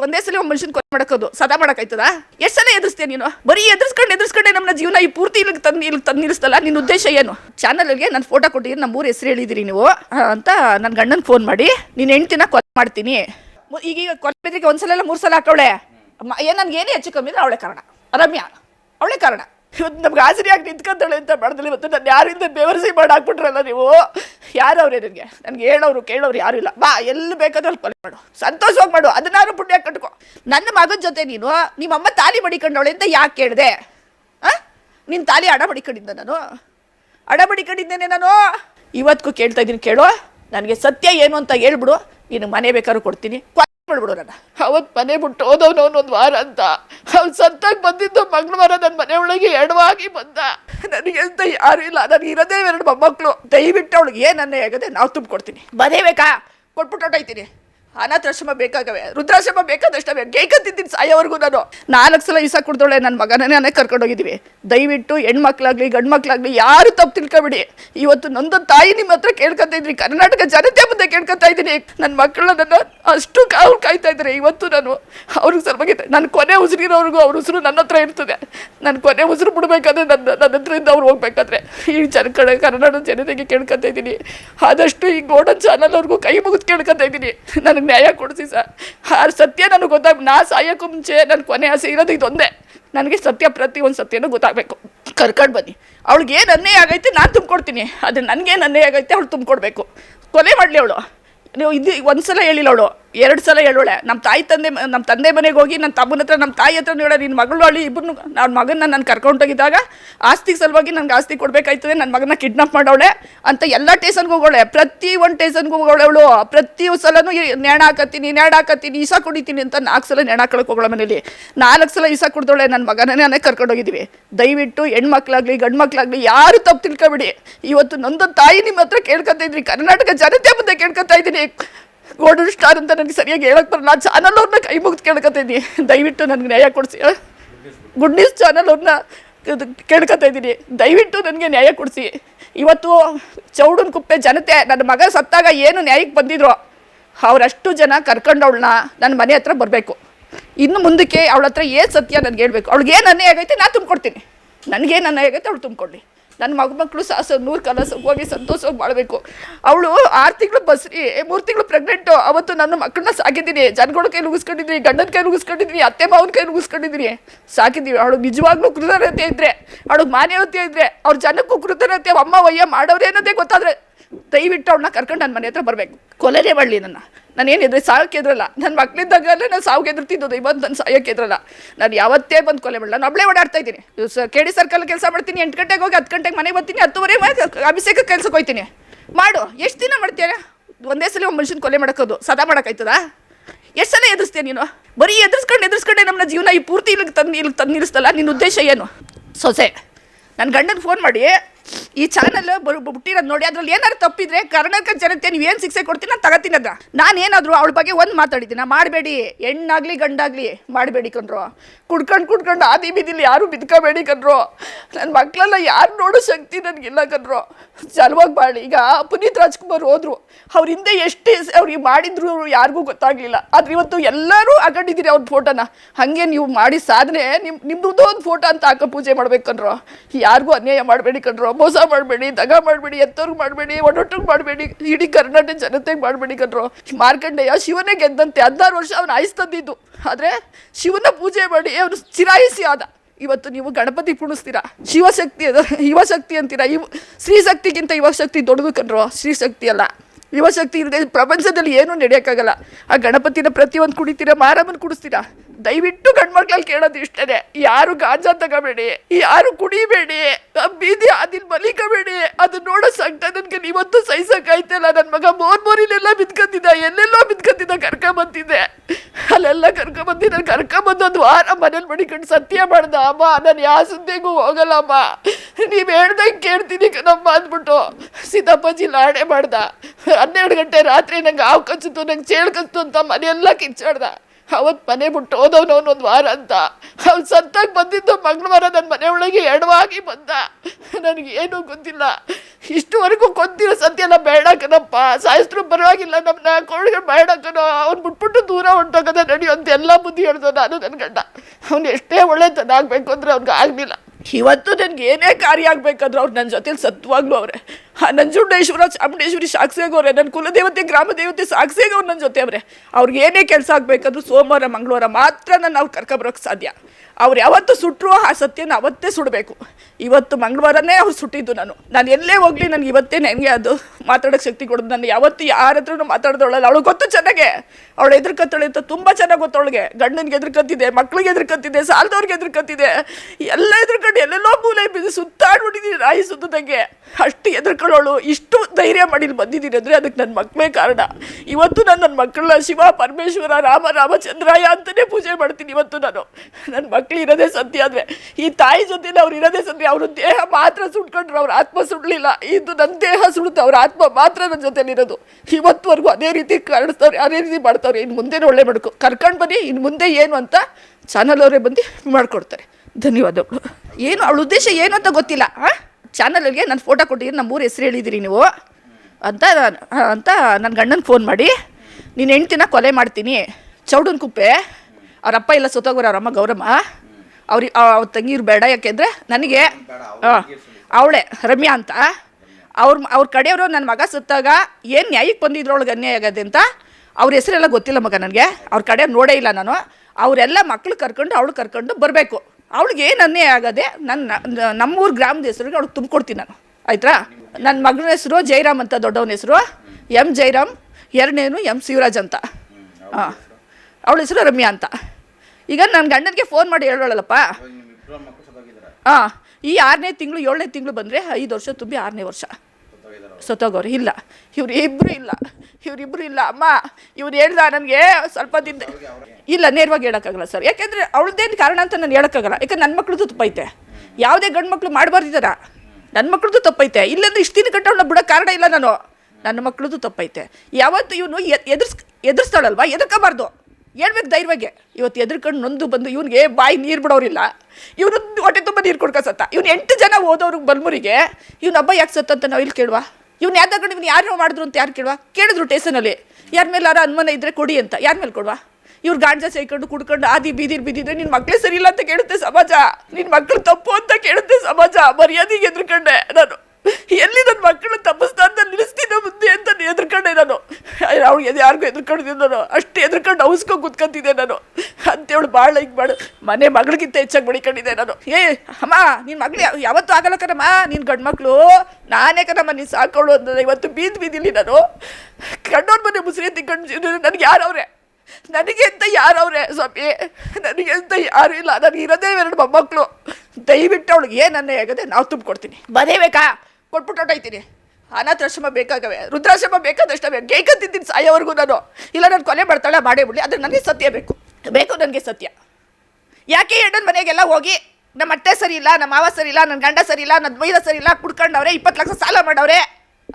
ಒಂದೇ ಸಲ ಒಂದು ಮನುಷ್ಯನ ಕೊಲೆ ಮಾಡಕೋದು ಸದಾ ಮಾಡಕ್ಕಾಯ್ತದ? ಎಷ್ಟು ಸಲ ಎದುರಿಸ್ತೀಯ ನೀನು? ಬರೀ ಎದುರಿಸ್ಕೊಂಡು ಎದುರಿಸ್ಕೊಂಡೆ ನಮ್ಮ ಜೀವನ ಈ ಪೂರ್ತಿ ಇಲ್ಲಿಗೆ ತಂದು ಇಲ್ಲಿ ತಂದು ನಿಲ್ಲಿಸ್ತಲ್ಲ ನಿನ್ನ ಉದ್ದೇಶ ಏನು? ಚಾನಲ್ಗೆ ನಾನು ಫೋಟೋ ಕೊಟ್ಟಿದ್ದೀನಿ ನಮ್ಮ ಊರ ಹೆಸರು ಹೇಳಿದಿರಿ ನೀವು. ಅಂತ ನನ್ನ ಗಂಡನ ಫೋನ್ ಮಾಡಿ, ನೀನು ಹೆಂಡ್ತಿನ ಕೊಲೆ ಮಾಡ್ತೀನಿ. ಈಗ ಈಗ ಕೊಲೆ ಬೆದರಿಕೆ ಒಂದ್ಸಲ ಮೂರು ಸಲ ಹಾಕವಳೆ. ನನ್ಗೆ ಏನೇ ಹೆಚ್ಚು ಕಮ್ಮಿ ಅವಳೆ ಕಾರಣ. ರಮ್ಯಾ, ಅವಳೆ ಕಾರಣ. ಇವತ್ತು ನಮ್ಗೆ ಹಾಸಿರಿಯಾಗಿ ನಿಂತ್ಕೊಂತಾಳೆ ಅಂತ ಮಾಡಿದ್ರೆ ಇವತ್ತು ನಾನು ಯಾರಿಂದ ಬೆವರಿಸಿ ಮಾಡಿ ಹಾಕ್ಬಿಟ್ರಲ್ಲ ನೀವು? ಯಾರವ್ರೆ ನನಗೆ? ನನಗೆ ಹೇಳೋರು, ಕೇಳೋರು ಯಾರು ಇಲ್ಲ. ಬಾ, ಎಲ್ಲಿ ಬೇಕಾದ್ರೂ ಅಲ್ಲಿ ಕೊಲೆ ಮಾಡು. ಸಂತೋಷವಾಗಿ ಮಾಡು. ಅದನ್ನಾರು ಪುಣ್ಯ ಕಟ್ಕೊ. ನನ್ನ ಮಗನ ಜೊತೆ ನೀನು ನಿಮ್ಮಮ್ಮ ತಾಲಿ ಮಡಿಕೊಂಡವಳೆ ಅಂತ ಯಾಕೆ ಕೇಳಿದೆ? ಹಾಂ ನಿನ್ನ ತಾಲಿ ಅಡ ಮಡಿಕೊಂಡಿದ್ದ ನಾನು? ಅಡ ಮಡಿಕೊಂಡಿದ್ದೇನೆ ನಾನು? ಇವತ್ತಿಗೂ ಕೇಳ್ತಾ ಇದ್ದೀನಿ ಕೇಳು. ನನಗೆ ಸತ್ಯ ಏನು ಅಂತ ಹೇಳ್ಬಿಡು. ನೀನು ಮನೆ ಬೇಕಾದ್ರೂ ಕೊಡ್ತೀನಿ. ನನ್ನ. ಅವತ್ತು ಮನೆ ಬಿಟ್ಟು ಹೋದವನು ಒಂದು ವಾರ ಅಂತ. ಅವ್ನು ಸತ್ತಾಗ ಬಂದಿದ್ದು ಮಂಗಳವಾರ ನನ್ನ ಮನೆಯೊಳಗೆ ಎಡವಾಗಿ ಬಂದ. ನನಗೆ ಅಂತ ಯಾರು ಇಲ್ಲ. ನನಗೆ ಇರೋದೇ ಎರಡು ಮೊಮ್ಮಕ್ಕಳು ದಯವಿಟ್ಟು ಅವಳಿಗೆ ಏನನ್ನೇ ಆಗದೆ ನಾವು ತುಂಬಿಕೊಡ್ತೀನಿ. ಮನೆ ಬೇಕಾ? ಕೊಟ್ಬಿಟ್ಟು ಹೊಟ್ಟೋಯ್ತೀನಿ ಅನಾಥಾಶ್ರಮ ಬೇಕಾಗವೆ, ರುದ್ರಾಶ್ರಮ ಬೇಕಾದಷ್ಟವೆ. ಗೇಕಂತಿದ್ದೀನಿ ಸಾಯೋವರೆಗೂ ನಾನು ನಾಲ್ಕು ಸಲ ಇಸ ಕುಡ್ದೋಳೆ ನನ್ನ ಮಗನೇ ಕರ್ಕೊಂಡೋಗಿದ್ದೀವಿ. ದಯವಿಟ್ಟು ಹೆಣ್ಮಕ್ಳಾಗ್ಲಿ ಗಂಡು ಮಕ್ಳಾಗ್ಲಿ ಯಾರು ತಪ್ಪು ತಿಳ್ಕೊಬಿಡಿ. ಇವತ್ತು ನನ್ನ ತಾಯಿ ನಿಮ್ಮ ಹತ್ರ ಕೇಳ್ಕೊತಾ ಇದ್ರಿ ಕರ್ನಾಟಕ ಜನತೆ ಮುಂದೆ ಕೇಳ್ಕೊತಾ ಇದ್ದೀನಿ. ನನ್ನ ಮಕ್ಕಳು ನನ್ನ ಅಷ್ಟು ಕಾವು ಕಾಯ್ತಾ ಇದ್ದಾರೆ. ಇವತ್ತು ನಾನು ಅವ್ರಿಗೆ ಸ್ವಲ್ಪ ನನ್ನ ಕೊನೆ ಉಸಿರಿರೋರ್ಗು ಅವ್ರ ಉಸಿರು ನನ್ನ ಹತ್ರ ಇರ್ತದೆ. ನನ್ನ ಕೊನೆ ಉಸಿರು ಬಿಡಬೇಕಾದ್ರೆ ನನ್ನ ನನ್ನ ಹತ್ರದಿಂದ ಅವ್ರು ಹೋಗ್ಬೇಕಾದ್ರೆ. ಈ ಜನ ಕಡೆ ಕನ್ನಡ ಜನತೆಗೆ ಕೇಳ್ಕೊತಾ ಇದ್ದೀನಿ. ಆದಷ್ಟು ಈ ಗೋಡನ್ ಚಾನಲ್ ಅವ್ರಿಗೂ ಕೈ ಮುಗಿದು ಕೇಳ್ಕೊತಾ ಇದ್ದೀನಿ. ನನಗೆ ನ್ಯಾಯ ಕೊಡಿಸಿ ಸರ್. ಆ ಸತ್ಯ ನನಗೆ ಗೊತ್ತಾಗ ನಾ ಸಾಯೋಕ್ಕೂ ಮುಂಚೆ ನನ್ನ ಕೊನೆ ಆಸೆ ಇರೋದು ಇದೊಂದೇ. ನನಗೆ ಸತ್ಯ ಪ್ರತಿ ಒಂದು ಸತ್ಯನೂ ಗೊತ್ತಾಗಬೇಕು. ಕರ್ಕೊಂಡು ಬನ್ನಿ. ಅವಳಿಗೆ ಏನು ಅನ್ಯಾಯ ಆಗೈತೆ ನಾನು ತುಂಬಿಕೊಡ್ತೀನಿ. ಅದು ನನಗೇನು ಅನ್ಯಾಯ ಆಗೈತೆ ಅವಳು ತುಂಬಿಕೊಡ್ಬೇಕು. ಕೊಲೆ ಮಾಡಲಿ ಅವಳು. ನೀವು ಇದು ಒಂದು ಸಲ ಹೇಳಿಲ್ಲ ಅವಳು. ಎರಡು ಸಲ ಹೇಳೋಳೆ ನಮ್ಮ ತಾಯಿ ತಂದೆ ನಮ್ಮ ತಂದೆ ಮನೆಗೆ ಹೋಗಿ ನನ್ನ ತಮ್ಮನ ಹತ್ರ ನಮ್ಮ ತಾಯಿ ಹತ್ರ ಹೇಳೋ ನಿನ್ನ ಮಗಳು ಅಲ್ಲಿ ಇಬ್ಬರು ನನ್ನ ಮಗನ ನಾನು ಕರ್ಕೊಂಡೋಗಿದ್ದಾಗ ಆಸ್ತಿಗೆ ಸಲುವಾಗಿ ನನಗೆ ಆಸ್ತಿ ಕೊಡಬೇಕಾಯ್ತದೆ ನನ್ನ ಮಗನ ಕಿಡ್ನಾಪ್ ಮಾಡೋಳೆ ಅಂತ ಎಲ್ಲ ಟೇಷನ್ಗೆ ಹೋಗೋಳೆ. ಪ್ರತಿ ಒಂದು ಟೇಷನ್ಗೆ ಹೋಗೋಳೆ ಅವಳು. ಪ್ರತಿ ಸಲನೂ ನೇಣ ಹಾಕತ್ತೀನಿ ನೇಣ ಹಾಕತ್ತೀನಿ ಇಸ ಕುಡಿತೀನಿ ಅಂತ ನಾಲ್ಕು ಸಲ ನೇಣ ಹಾಕೊಳಕ್ಕೆ ಹೋಗೋಳೆ ಮನೇಲಿ. ನಾಲ್ಕು ಸಲ ಇಸ ಕುಡ್ದೋಳೆ ನನ್ನ ಮಗನೇ ಕರ್ಕೊಂಡೋಗಿದ್ದೀವಿ ದಯವಿಟ್ಟು ಹೆಣ್ಮಕ್ಳಾಗಲಿ ಗಂಡು ಮಕ್ಕಳಾಗಲಿ ಯಾರು ತಪ್ಪು ತಿಳ್ಕೊಬಿಡಿ. ಇವತ್ತು ನನ್ನ ತಾಯಿ ನಿಮ್ಮ ಹತ್ರ ಕೇಳ್ಕೊತಾ ಇದ್ರಿ, ಕರ್ನಾಟಕ ಜನತೆ ಮುಂದೆ ಕೇಳ್ಕೊತಾ ಇದ್ದೀನಿ. ಗೋಲ್ಡನ್ ಸ್ಟಾರ್ ಅಂತ ನನಗೆ ಸರಿಯಾಗಿ ಹೇಳಕ್ ಬರಲ್ಲ. ನಾನು ಚಾನಲ್ ಅವ್ರನ್ನ ಕೈ ಮುಗಿದು ಕೇಳ್ಕೊತೀನಿ ದಯವಿಟ್ಟು ನನಗೆ ನ್ಯಾಯ ಕೊಡಿಸಿ ಗುಡ್ ನ್ಯೂಸ್ ಚಾನಲ್ ಅವ್ರನ್ನ ಕೇಳ್ಕೊತಾ ಇದ್ದೀನಿ ದಯವಿಟ್ಟು ನನಗೆ ನ್ಯಾಯ ಕೊಡಿಸಿ. ಇವತ್ತು ಚೌಡನ ಕುಪ್ಪೆ ಜನತೆ ನನ್ನ ಮಗ ಸತ್ತಾಗ ಏನು ನ್ಯಾಯಕ್ಕೆ ಬಂದಿದ್ರು ಅವರಷ್ಟು ಜನ ಕರ್ಕೊಂಡವಳನ್ನ ನನ್ನ ಮನೆ ಹತ್ರ ಬರಬೇಕು. ಇನ್ನು ಮುಂದಕ್ಕೆ ಅವಳ ಹತ್ರ ಏನು ಸತ್ಯ ನನಗೆ ಹೇಳಬೇಕು? ಅವಳಿಗೆ ಏನು ಅನ್ಯಾಯ ಆಗೈತೆ ನಾನು ತುಂಬಿಕೊಡ್ತೀನಿ. ನನಗೇನು ಅನ್ಯಾಯ ಆಗೈತೆ ಅವಳು ತುಂಬಿಕೊಡ್ಲಿ ನನ್ನ ಮಗ ಮಕ್ಕಳು ಸಾಸ ನೂರು ಕಾಲ ಹೋಗಿ ಸಂತೋಷವಾಗಿ ಮಾಡಬೇಕು ಅವಳು ಆರು ತಿಂಗಳು ಬಸ್ರಿ ಮೂರು ತಿಂಗಳು ಪ್ರೆಗ್ನೆಂಟು ಅವತ್ತು ನನ್ನ ಮಕ್ಕಳನ್ನ ಸಾಕಿದ್ದೀನಿ. ಜನಗಳ ಕೈ ಉಗಿಸ್ಕೊಂಡಿದ್ದೀನಿ, ಗಂಡನ ಕೈ ಉಗಿಸ್ಕೊಂಡಿದ್ದೀನಿ, ಅತ್ತೆ ಮಾವನ ಕೈ ಉಗಿಸ್ಕೊಂಡಿದ್ದೀನಿ. ಸಾಕಿದ್ದೀವಿ. ಅವಳು ನಿಜವಾಗ್ಲೂ ಕೃತಜ್ಞತೆ ಇದ್ದರೆ ಅವಳು ಮಾನ್ಯತೆ ಇದ್ದರೆ ಅವ್ರ ಜನಕ್ಕೂ ಕೃತಜ್ಞತೆ, ಅಮ್ಮ ಒಯ್ಯ ಮಾಡೋರೇ ಅನ್ನೋದೇ ಗೊತ್ತಾದರೆ ದಯವಿಟ್ಟು ಅವಳನ್ನ ಕರ್ಕೊಂಡು ನನ್ನ ಮನೆ ಹತ್ರ ಬರಬೇಕು. ಕೊಲೆನೇ ಮಾಡಲಿ ನನ್ನ. ನಾನೇನು ಎದುರು ಸಾಯೋಕೆ ಎದ್ರಲ್ಲ? ನನ್ನ ಮಕ್ಳಿದ್ದಾಗಲೇ ನಾನು ಸಾವಿಗೆ ಎದುರ್ತಿದ್ದು ಇವತ್ತು ನನ್ನ ಸಾಯೋಕೆ ಎದ್ರಲ್ಲ. ನಾನು ಯಾವತ್ತೇ ಬಂದು ಕೊಲೆ ಮಾಡಲ್ಲ ನಾನು ಒಬ್ಬಳೇ ಓಡಾಡ್ತಾ ಇದ್ದೀನಿ. ಸ ಸರ್ಕಲ್ ಕೆಲಸ ಮಾಡ್ತೀನಿ, ಎಂಟು ಗಂಟೆಗೆ ಹೋಗಿ ಹತ್ತು ಗಂಟೆಗೆ ಮನೆಗೆ ಬರ್ತೀನಿ, ಹತ್ತುವರೆ ಅಭಿಷೇಕ ಕೆಲಸಕ್ಕೆ ಹೋಗ್ತೀನಿ ಮಾಡು. ಎಷ್ಟು ದಿನ ಮಾಡ್ತೀಯ ಒಂದೇ ಸಲ ಒಂದು ಮನುಷ್ಯನ ಕೊಲೆ ಮಾಡೋಕ್ಕೋದು. ಸದಾ ಮಾಡೋಕ್ಕಾಯ್ತದ? ಎಷ್ಟು ಸಲ ಎದುರಿಸ್ತೀಯ ನೀನು? ಬರೀ ಎದುರಿಸ್ಕೊಂಡು ಎದುರಿಸ್ಕೊಂಡೆ ನಮ್ಮ ಜೀವನ ಈ ಪೂರ್ತಿ ಇಲ್ಲಿಗೆ ತಂದು ಇಲ್ಲಿಗೆ ತಂದು ನಿಲ್ಲಿಸ್ತಲ್ಲ ನಿನ್ನ ಉದ್ದೇಶ ಏನು? ಸೊಸೆ ನನ್ನ ಗಂಡನ ಫೋನ್ ಮಾಡಿ ಈ ಚಾನಲ್ ಬಿಟ್ಟಿರೋದು ನೋಡಿ, ಅದ್ರಲ್ಲಿ ಏನಾದ್ರು ತಪ್ಪಿದ್ರೆ ಕರ್ನಾಟಕ ಜನತೆ ನೀವು ಏನು ಶಿಕ್ಷೆ ಕೊಡ್ತೀನಿ ನಾನು ತಗೋತೀನಿ ಅದ್ರ. ನಾನು ಏನಾದರೂ ಅವಳ ಬಗ್ಗೆ ಒಂದು ಮಾತಾಡಿದ್ದೀನಿ. ಮಾಡಬೇಡಿ. ಹೆಣ್ಣಾಗ್ಲಿ ಗಂಡಾಗ್ಲಿ ಮಾಡಬೇಡಿ ಕಣ್ರು. ಕುಡ್ಕೊಂಡು ಕುಡ್ಕೊಂಡು ಆದಿ ಬೀದಿಲಿ ಯಾರು ಬಿದ್ಕೋಬೇಡಿ ಕಣ್ರು. ನನ್ನ ಮಕ್ಕಳೆಲ್ಲ ಯಾರು ನೋಡೋ ಶಕ್ತಿ ನನಗಿಲ್ಲ ಕಣ್ರು. ಚಲವಾಗಿ ಬಾಳಿ. ಈಗ ಪುನೀತ್ ರಾಜ್ಕುಮಾರ್ ಹೋದ್ರು. ಅವ್ರ ಹಿಂದೆ ಎಷ್ಟು ಅವ್ರಿಗೆ ಮಾಡಿದ್ರು ಯಾರಿಗೂ ಗೊತ್ತಾಗ್ಲಿಲ್ಲ. ಆದ್ರೆ ಇವತ್ತು ಎಲ್ಲರೂ ಅಗಂಡಿದ್ದೀರಿ ಅವ್ರ ಫೋಟೋನ. ಹಾಗೆ ನೀವು ಮಾಡಿ ಸಾಧನೆ ನಿಮ್ ನಿಮ್ಮದು ಒಂದು ಫೋಟೋ ಅಂತ ಹಾಕೋ ಪೂಜೆ ಮಾಡ್ಬೇಕು ಕಣ್ರು. ಯಾರಿಗೂ ಅನ್ಯಾಯ ಮಾಡಬೇಡಿ ಕಣ್ರು. ಮೋಸ ಮಾಡಬೇಡಿ ದಗ ಮಾಡಬೇಡಿ ಎತ್ತವ್ರಿಗೆ ಮಾಡಬೇಡಿ ಒಡೊಟ್ಟಿಗೆ ಮಾಡಬೇಡಿ, ಇಡೀ ಕರ್ನಾಟಕ ಜನತೆಗೆ ಮಾಡಬೇಡಿ ಕಣ್ರು. ಮಾರ್ಕಂಡೇಯ ಶಿವನೇ ಗೆದ್ದಂತೆ ಹದಿನಾರು ವರ್ಷ ಅವನು ಆಯ್ಸ್ ತಂದಿದ್ದು. ಆದರೆ ಶಿವನ ಪೂಜೆ ಮಾಡಿ ಅವನು ಚಿರಾಯಿಸಿ ಆದ. ಇವತ್ತು ನೀವು ಗಣಪತಿ ಪುಣಿಸ್ತೀರಾ ಶಿವಶಕ್ತಿ ಅದು, ಯುವಶಕ್ತಿ ಅಂತೀರಾ? ಇವ್ ಸ್ತ್ರೀಶಕ್ತಿಗಿಂತ ಯುವಶಕ್ತಿ ದೊಡ್ಡದು ಕಣ್ರು, ಸ್ತ್ರೀಶಕ್ತಿ ಅಲ್ಲ. ಯುವಶಕ್ತಿ ಇಲ್ಲದೆ ಪ್ರಪಂಚದಲ್ಲಿ ಏನೂ ನಡೆಯೋಕ್ಕಾಗಲ್ಲ. ಆ ಗಣಪತಿನ ಪ್ರತಿಯೊಂದು ಕುಡಿತೀರಾ, ಮಾರಮ್ಮನ ಕುಡಿಸ್ತೀರಾ? ದಯವಿಟ್ಟು ಗಂಡ್ಮಕ್ಳಲ್ಲಿ ಕೇಳೋದು ಇಷ್ಟೇ ಯಾರು ಗಾಂಜಾ ತಗೋಬೇಡಿ, ಯಾರು ಕುಡಿಬೇಡಿ ಬೀದಿ ಅದಿಲ್ ಮಲಿಕಬೇಡಿ, ಅದು ನೋಡೋ ಸಂಕಟ ನನಗೆ ಇವತ್ತು ಸಹಿಸಕ್ಕಾಯ್ತಲ್ಲ ನನ್ನ ಮಗ ಮೋರ್ ಮೋರಿಲೆಲ್ಲ ಬಿದ್ಕಂತಿದ್ದ, ಎಲ್ಲೆಲ್ಲೋ ಬಿದ್ಕಂತಿದ್ದ, ಕರ್ಕೊಂಬಂತಿದ್ದೆ. ಅಲ್ಲೆಲ್ಲ ಕರ್ಕೊಂಬಂದಿದ್ದ, ಕರ್ಕೊಂಬಂದು ಒಂದು ವಾರ ಮನೇಲಿ ಮಡಿಕೊಂಡು ಸತ್ಯ ಮಾಡ್ದ. ಅಮ್ಮ, ನಾನು ಯಾವ ಸುದ್ದಿಗೂ ಹೋಗಲ್ಲಮ್ಮ ನೀವ್ ಹೇಳ್ದಂಗೆ ಕೇಳ್ತೀನಿ ಕಣಮ್ಮ ಅಂದ್ಬಿಟ್ಟು ಸೀತಾಪ್ಪಾಜಿ ಲಾಡೆ ಮಾಡ್ದ. ಹನ್ನೆರಡು ಗಂಟೆ ರಾತ್ರಿ ನಂಗೆ ಹಾವು ಕಚ್ಚಿತು ನಂಗೆ ಚೇಳು ಕಚ್ಚಿತು ಅಂತ ಮನೆಯೆಲ್ಲ ಕಿಚ್ಚಾಡ್ದ ಅವತ್ತು ಮನೆ ಬಿಟ್ಟು ಹೋದವನು ಒಂದು ವಾರ ಅಂತ. ಅವ್ನು ಸತ್ತಾಗಿ ಬಂದಿದ್ದು ಮಂಗಳವಾರ ನನ್ನ ಮನೆ ಒಳಗೆ ಎಡವಾಗಿ ಬಂದ. ನನಗೆ ಏನೂ ಗೊತ್ತಿಲ್ಲ. ಇಷ್ಟುವರೆಗೂ ಗೊತ್ತಿರೋ ಸತ್ಯನ ಬೇಡ ಕಣಪ್ಪ. ಸಾಯಿಸ್ರು ಪರವಾಗಿಲ್ಲ ನಮ್ಮನ್ನ ಕೋಳಿಗೆ ಬೇಡ ಕಣೋ. ಅವ್ನು ಬಿಟ್ಬಿಟ್ಟು ದೂರ ಹೊಂಟೋಗದ ನಡೆಯುವಂತ ಎಲ್ಲ ಬುದ್ಧಿ ಹೇಳ್ದು ನಾನು ನನ್ನ ಗಂಡ. ಅವ್ನು ಎಷ್ಟೇ ಒಳ್ಳೆತನ ಆಗಬೇಕು ಅಂದರೆ ಅವ್ನಿಗೆ ಆಗಲಿಲ್ಲ. ಇವತ್ತು ನನಗೆ ಏನೇ ಕಾರ್ಯ ಆಗಬೇಕಾದ್ರೂ ಅವ್ರು ನನ್ನ ಜೊತೆಲಿ ಸತ್ವಾಗ್ಲೂ ಅವ್ರೆ. ಆ ನಂಜುಂಡೇಶ್ವರ ಚಾಮುಂಡೇಶ್ವರಿ ಸಾಕ್ಷಿಯಾಗವ್ರೆ ನನ್ನ ಕುಲದೇವತೆ ಗ್ರಾಮ ದೇವತೆ ಸಾಕ್ಷಿಯಾಗವ್ರು ನನ್ನ ಜೊತೆ ಅವರೇ. ಅವ್ರಿಗೆ ಏನೇ ಕೆಲಸ ಆಗಬೇಕಾದ್ರೂ ಸೋಮವಾರ, ಮಂಗಳವಾರ ಮಾತ್ರ ನಾನು ಅವ್ರು ಕರ್ಕೊಬರೋಕ್ಕೆ ಸಾಧ್ಯ. ಅವ್ರು ಯಾವತ್ತು ಸುಟ್ಟರು ಆ ಸತ್ಯನ ಅವತ್ತೇ ಸುಡಬೇಕು. ಇವತ್ತು ಮಂಗಳವಾರನೇ ಅವ್ರು ಸುಟ್ಟಿದ್ದು ನಾನು. ನಾನು ಎಲ್ಲೇ ಹೋಗ್ಲಿ, ನನಗೆ ಇವತ್ತೇ ನನಗೆ ಅದು. ಮಾತಾಡೋಕ್ಕೆ ಶಕ್ತಿ ಕೊಡೋದು ನಾನು ಯಾವತ್ತು ಯಾರ ಹತ್ರನೂ ಮಾತಾಡ್ದವಳಲ್ಲ ಅವಳು ಗೊತ್ತು ಚೆನ್ನಾಗೆ. ಅವಳು ಎದುರ್ಕತ್ತಳೆ ಅಂತ ತುಂಬ ಚೆನ್ನಾಗಿ ಗೊತ್ತು ಅವಳಿಗೆ. ಗಂಡನಿಗೆ ಎದುರ್ಕತ್ತಿದೆ, ಮಕ್ಳಿಗೆ ಎದುರ್ಕತ್ತಿದೆ, ಸಾಲದವ್ರಿಗೆ ಎದುರ್ಕತ್ತಿದೆ. ಎಲ್ಲ ಎದುರ್ಕೊಂಡು ಎಲ್ಲೆಲ್ಲೋ ಮೂಲೆ ಬಿದ್ದು ಸುತ್ತಾಡ್ಬಿಟ್ಟಿದ್ದೀನಿ ರಾಯಿ ಸುತ್ತದಂಗೆ. ಅಷ್ಟು ಎದುರ್ಕೊಳ್ಳೋಳು ಇಷ್ಟು ಧೈರ್ಯ ಮಾಡಿ ಬಂದಿದ್ದೀನಿ ಅಂದರೆ ಅದಕ್ಕೆ ನನ್ನ ಮಕ್ಕಳೇ ಕಾರಣ. ಇವತ್ತು ನಾನು ನನ್ನ ಮಕ್ಕಳನ್ನ ಶಿವ, ಪರಮೇಶ್ವರ, ರಾಮ ರಾಮಚಂದ್ರಾಯ ಅಂತಲೇ ಪೂಜೆ ಮಾಡ್ತೀನಿ ಇವತ್ತು ನಾನು. ನನ್ನ ಮಕ್ಕಳು ಇರೋದೇ ಸತ್ಯ ಆದರೆ. ಈ ತಾಯಿ ಜೊತೆಲಿ ಅವ್ರು ಇರೋದೇ ಸತ್ಯ. ಅವ್ರ ದೇಹ ಮಾತ್ರ ಸುಟ್ಕೊಂಡ್ರು, ಅವ್ರ ಆತ್ಮ ಸುಡಲಿಲ್ಲ ಇದು ನನ್ನ ದೇಹ ಸುಡುತ್ತೆ, ಅವ್ರ ಆತ್ಮ ಮಾತ್ರ ನನ್ನ ಜೊತೆಲಿರೋದು ಇವತ್ತುವರೆಗೂ ಅದೇ ರೀತಿ ಕಾಣಿಸ್ತವ್ರೆ ಅದೇ ರೀತಿ ಮಾಡ್ತವ್ರೆ ಇನ್ನು ಮುಂದೆ ಒಳ್ಳೆ ಮಾಡ್ಕೊ, ಕರ್ಕೊಂಡು ಬನ್ನಿ ಇನ್ನು ಮುಂದೆ ಏನು ಅಂತ ಚಾನಲ್ ಅವರೇ ಬಂದು ಮಾಡಿಕೊಡ್ತಾರೆ. ಧನ್ಯವಾದಗಳು. ಏನು ಅವಳ ಉದ್ದೇಶ ಏನು ಅಂತ ಗೊತ್ತಿಲ್ಲ ಹಾಂ ಚಾನಲ್ಗೆ ನಾನು ಫೋಟೋ ಕೊಟ್ಟಿದ್ದೀನಿ ನಮ್ಮ ಊರ ಹೆಸರು ಹೇಳಿದಿರಿ ನೀವು. ಅಂತ ಅಂತ ನನ್ನ ಗಂಡನ ಫೋನ್ ಮಾಡಿ, ನೀನು ಹೆಂಡ್ತಿನ ಕೊಲೆ ಮಾಡ್ತೀನಿ, ಚೌಡನ್ ಕುಪ್ಪೆ ಅವರಪ್ಪ ಅಪ್ಪ ಎಲ್ಲ ಅವರಮ್ಮ ಗೌರಮ್ಮ ಅವ್ರಿಗೆ ಅವ್ರ ತಂಗಿರು ಬೇಡ, ಯಾಕೆಂದರೆ ನನಗೆ ಅವಳೆ ರಮ್ಯಾ ಅಂತ. ಅವ್ರ ಅವ್ರ ಕಡೆಯವರು ನನ್ನ ಮಗ ಸುತ್ತಾಗ ಏನು ನ್ಯಾಯಕ್ಕೆ ಬಂದಿದ್ರು ಒಳಗೆ ಅನ್ಯಾಯ ಆಗದೆ ಅಂತ ಅವ್ರ ಹೆಸರೆಲ್ಲ ಗೊತ್ತಿಲ್ಲ ಮಗ ನನಗೆ. ಅವ್ರ ಕಡೆ ನೋಡೇ ಇಲ್ಲ ನಾನು. ಅವರೆಲ್ಲ ಮಕ್ಳು ಕರ್ಕೊಂಡು, ಅವಳು ಕರ್ಕೊಂಡು ಬರಬೇಕು. ಅವಳಿಗೆ ನನ್ನೇ ಆಗದೆ ನನ್ನ ನಮ್ಮೂರು ಗ್ರಾಮದ ಹೆಸರಿಗೆ ಅವಳಿಗೆ ತುಂಬಿಕೊಡ್ತೀನಿ ನಾನು. ಆಯ್ತಾ ನನ್ನ ಮಗನ ಹೆಸರು ಜೈರಾಮ್ ಅಂತ ದೊಡ್ಡವನ ಹೆಸರು. ಎಂ ಜೈರಾಮ್ ಎರಡನೇನು ಎಂ ಶಿವರಾಜ್ ಅಂತ. ಹಾಂ ಅವಳ ಹೆಸರು ರಮ್ಯಾ ಅಂತ. ಈಗ ನನ್ನ ಗಂಡನಿಗೆ ಫೋನ್ ಮಾಡಿ ಹೇಳೋಳಲ್ಲಪ್ಪ. ಹಾಂ ಈ ಆರನೇ ತಿಂಗಳು ಏಳನೇ ತಿಂಗಳು ಬಂದರೆ ಐದು ವರ್ಷ ತುಂಬಿ ಆರನೇ ವರ್ಷ. ಸತ್ತೋಗೋರು ಇಲ್ಲ. ಇವ್ರು ಇಬ್ಬರು ಇಲ್ಲ. ಇವರಿಬ್ಬರು ಇಲ್ಲ. ಅಮ್ಮ ಇವ್ರು ಹೇಳ್ದ ನನಗೆ ಸ್ವಲ್ಪ ದಿನ ಇಲ್ಲ ನೇರವಾಗಿ ಹೇಳೋಕ್ಕಾಗಲ್ಲ ಸರ್. ಯಾಕೆಂದರೆ ಅವಳದ್ದೇನು ಕಾರಣ ಅಂತ ನಾನು ಹೇಳೋಕ್ಕಾಗಲ್ಲ. ಯಾಕಂದ್ರೆ ನನ್ನ ಮಕ್ಳದ್ದು ತಪ್ಪೈತೆ. ಯಾವುದೇ ಗಂಡು ಮಕ್ಕಳು ಮಾಡಬಾರ್ದಿದ್ದಾರ ನನ್ನ ಮಕ್ಳದ್ದು ತಪ್ಪೈತೆ. ಇಲ್ಲಂದ್ರೆ ಇಷ್ಟು ದಿನ ಕಟ್ಟೋಣ ಅವ್ಳನ್ನ ಬಿಡೋ ಕಾರಣ ಇಲ್ಲ ನಾನು. ನನ್ನ ಮಕ್ಳದ್ದು ತಪ್ಪೈತೆ. ಯಾವತ್ತು ಇವನು ಎದುರ್ಸ್ ಎದುರಿಸ್ತಾಳಲ್ವಾ? ಎದುರ್ಕೋಬಾರ್ದು. ಹೇಳ್ಬೇಕು ಧೈರ್ಯವಾಗಿ ಇವತ್ತು ಎದುರ್ಕೊಂಡು ನೊಂದು ಬಂದು ಇವನಿಗೆ ಬಾಯಿ ನೀರು ಬಿಡೋರಿಲ್ಲ. ಇವನು ಹೊಟ್ಟೆ ತುಂಬ ನೀರು ಕೊಡ್ಕೊ ಸತ್ತ ಇವ್ನು ಎಂಟು ಜನ ಓದೋರಿಗೆ ಬಲ್ಮುರಿಗೆ ಇವ್ನ ಹಬ್ಬ ಯಾಕೆ ಸತ್ತ ಅಂತ ನಾವು ಇಲ್ಲಿ ಕೇಳುವ? ಇವ್ನು ಯಾವ್ದಾಕೊಂಡು ಇವ್ನು ಯಾರು ಮಾಡಿದ್ರು ಅಂತ ಯಾರು ಕೇಳುವ? ಕೇಳಿದ್ರು ಟೇಸನಲ್ಲಿ ಯಾರ ಮೇಲೆ ಯಾರು ಅನುಮಾನ ಇದ್ರೆ ಕೊಡಿ ಅಂತ. ಯಾರ ಮೇಲೆ ಕೊಡುವ? ಇವ್ರು ಗಾಂಜಾ ಸೇಕೊಂಡು ಕುಡ್ಕೊಂಡು ಆದಿ ಬೀದಿರ್ ಬಿದ್ದಿದ್ರೆ ನಿನ್ನ ಮಕ್ಕಳೇ ಸರಿ ಇಲ್ಲ ಅಂತ ಕೇಳುತ್ತೆ ಸಮಾಜ. ನಿನ್ನ ಮಕ್ಕಳು ತಪ್ಪು ಅಂತ ಕೇಳುತ್ತೆ ಸಮಾಜ. ಮರ್ಯಾದೆಗೆ ಎದ್ರುಕೊಂಡೆ ನಾನು. ಎಲ್ಲಿ ನನ್ನ ಮಕ್ಕಳು ತಪ್ಪಿಸ್ತಾ ಅಂತ ನಿಲ್ಲಿಸ್ತೀನೋ ಮುಂದೆ ಅಂತ ಎದುರ್ಕೊಂಡೆ ನಾನು. ಅವ್ಳು ಎದು ಯಾರಿಗೂ ನಾನು. ಅಷ್ಟು ಎದುರ್ಕೊಂಡು ಅವಸ್ಕೊಂಡು ಕುತ್ಕೊಂತಿದ್ದೆ ನಾನು. ಅಂತೇಳು ಭಾಳ ಹಿಂಗೆ ಮಾಡು. ಮನೆ ಮಗಳಿಗಿಂತ ಹೆಚ್ಚಾಗಿ ಬಡಿಕೊಂಡಿದ್ದೆ ನಾನು. ಏ, ಅಮ್ಮ ನಿನ್ನ ಮಗಳು ಯಾವತ್ತೂ ಆಗಲ್ಲ ಕಣಮ್ಮ. ನಿನ್ನ ಗಂಡು ಮಕ್ಕಳು ನಾನೇ ಕಣಮ್ಮ ನೀನು ಸಾಕೋಳು ಅಂತ ಇವತ್ತು ಬೀದ್ ಬೀದಿಲಿ ನಾನು. ಕಂಡೋರ್ ಮನೆ ಮುಸ್ರಿ ತಿಂಕೊಂಡು ನನಗೆ ಯಾರವ್ರೆ ನನಗೆ ಅಂತ ಯಾರವ್ರೆ ಸ್ವಾಮಿ? ನನಗೆ ಅಂತ ಯಾರು ಇಲ್ಲ. ನನಗೆ ಇರೋದೇ ಎರಡು ಮೊಮ್ಮಕ್ಕಳು ದಯವಿಟ್ಟು ಅವಳಿಗೆ ಏನು ಅನ್ಯಾಯ ಆಗದೆ ನಾವು ತುಂಬಿಕೊಡ್ತೀನಿ. ಬರೀಬೇಕಾ ಬೇಕಾ? ಕೊಟ್ಬಿಟ್ಟು ಹೊಟ್ಟೈತೀನಿ ಅನಾಥಾಶ್ರಮ ಬೇಕಾಗವೆ, ರುದ್ರಾಶ್ರಮ ಬೇಕಾದಷ್ಟೇ ಬೇಕು ಕೇಳ್ಕೊಂತಿದ್ದೀನಿ ಸಾಯೋವರೆಗೂ ನಾನು. ಇಲ್ಲ, ನಾನು ಕೊಲೆ ಮಾಡ್ತಾಳೆ, ಮಾಡೇ ಬಿಡಲಿ. ಆದರೆ ನನಗೆ ಸತ್ಯ ಬೇಕು. ಬೇಕು ನನಗೆ ಸತ್ಯ. ಯಾಕೆ ಹೆಣ್ಣನ ಮನೆಗೆಲ್ಲ ಹೋಗಿ ನಮ್ಮ ಅತ್ತೆ ಸರಿ ಇಲ್ಲ, ನಮ್ಮ ಮಾವ ಸರಿ ಇಲ್ಲ, ನನ್ನ ಗಂಡ ಸರಿ ಇಲ್ಲ, ನನ್ನ ಮೈದ ಸರಿ ಇಲ್ಲ, ಕುಡ್ಕೊಂಡವ್ರೆ, ಇಪ್ಪತ್ತು ಲಕ್ಷ ಸಾಲ ಮಾಡವ್ರೆ?